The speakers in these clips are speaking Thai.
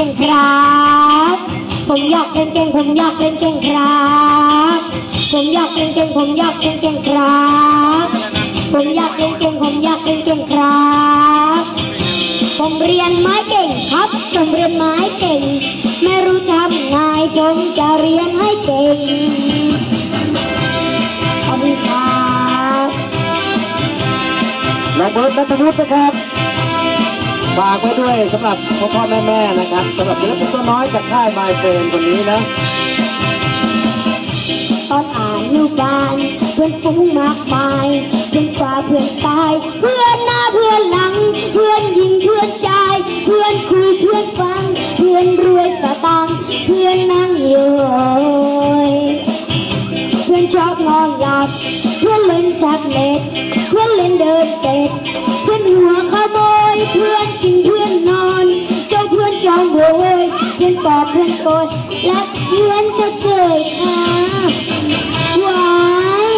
ก่งครับ ผมอยากเก่ง ผมอยากเก่งครับ ผมอยากเก่ง ผมอยากเก่งครับ ผมอยากเก่ง ผมอยากเก่งครับ ผมเรียนไม้เก่งครับ ผมเรียนไม้เก่ง ไม่รู้ทำไงผมจะเรียนให้เก่งขอบคุณครับน้องเบิร์ดนัทวุฒินะครับ ฝากไว้ด้วยสำหรับพ่อพ่อแม่แม่นะครับสำหรับศิลปินตัวน้อยจากค่ายไมเฟนคนนี้นะตอนอ่านลูกบานเพื่อนฟุ้งมากมายเพื่อนฟ้าเพื่อนตาย เพื่อนหน้าเพื่อนหลัง เพื่อนหญิงเพื่อนชาย เพื่อนคุยเพื่อนฟัง เพื่อนรวยสตางค์เพื่อนนั่งโยยเพื่อนชอบนอนหลับเพื่อนเล่นแท็บเล็ตเพื่อนเล่นเดินเตะ ปอบเพื่อนโกดและเพื่อนก็เจอค่ะหวาย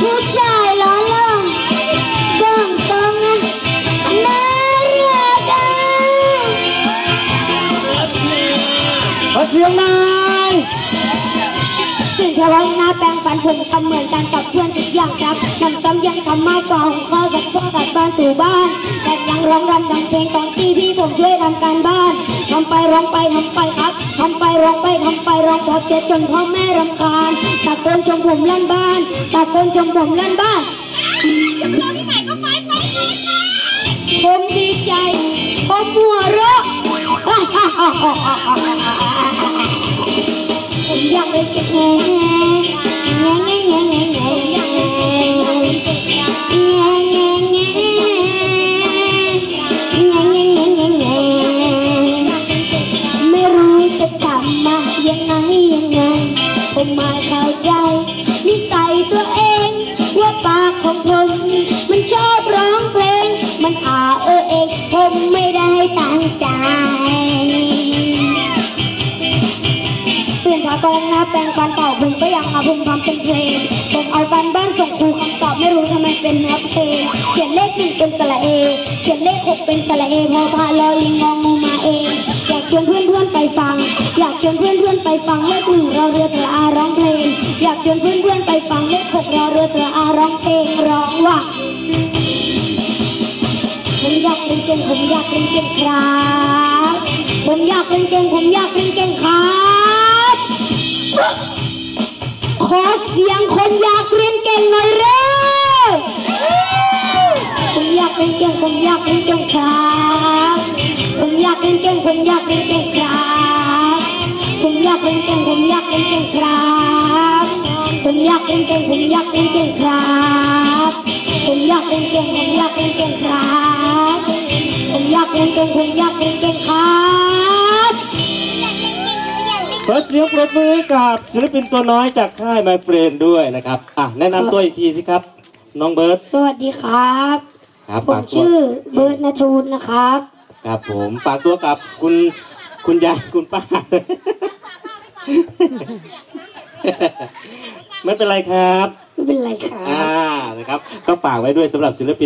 ผู้ชายล้อล่องบ้องตองอะน่ารักอะขอเสียงหน่อยตื่นเช้าวันหน้าแปรงฟันผมทำเหมือนกันกับเพื่อนทุกอย่างครับทำซ้ำยังทำมากกว่าของเขากับพ่อกับบ้านสู่บ้านแต่ยังร้องรำทำเพลงตอนที่พี่ผมช่วยทำการบ้าน ทำไปร้องไปทำไปครับทำไปร้องไปทำไปร้องพอเสร็จจนพ่อแม่รำคาญตะโกนชมผมลั่นบ้านตะโกนชมผมลั่นบ้านผมดีใจผมหัวเราะผมอยากเลยเก็บแง่ ผมไม่เข้าใจ นิสัยตัวเอง ว่าปากของผมมันชอบร้องเพลง มันอาเออเองผมไม่ได้ตั้งใจเปลี่ยนผ้ากองนะแปลงฟันเก่าผมก็ยังเอาผมทำเป็นเพลง ผมเอาการบ้านส่งครูคำตอบไม่รู้ทำไมเป็นเนื้อเพลงเขียนเลขหนึ่งเป็นสระเอ เขียนเลขหกเป็นสระเอพอพาลอลิงงองูมาเองอยากชวนเพื่อนเพื่อนๆไปฟัง อยากชวนเพื่อนเพื่อนๆไปฟังเลขหนึ่งเรอเรือตระ ว่าผมอยากเป็นเก่งผมอยากเป็นเก่งครับผมอยากเป็นเก่งผมอยากเป็นเก่งครับขอเสียงคนอยากเรียนเก่งหน่อยเร็วผมอยากเป็นเก่งผมอยากเป็นเก่งครับผมอยากเป็นเก่งผมอยากเป็นเก่งครับผมอยากเป็นเก่งผมอยากเป็นเก่งครับผมอยากเป็นเก่งผมอยากเป็นเก่ง กเป็นเก่งครับผมอยากเป็นเก่งผมอยากเป็นเก่งครับขอเสียงปรบมือให้กับศิลปินตัวน้อยจากค่ายไมเฟรนด้วยนะครับอะแนะนำตัวอีกทีสิครับ น้องเบิร์ดสวัสดีครับ ครับผมฝากตัวชื่อเบิร์ดนัทวุฒินะครับ ครับผมฝากตัวกับคุณคุณยายคุณป้า ไม่เป็นไรครับ ไม่เป็นไรครัอ่าบนะครับ ก็ฝากไว้ด้วยสำหรับศิลปิน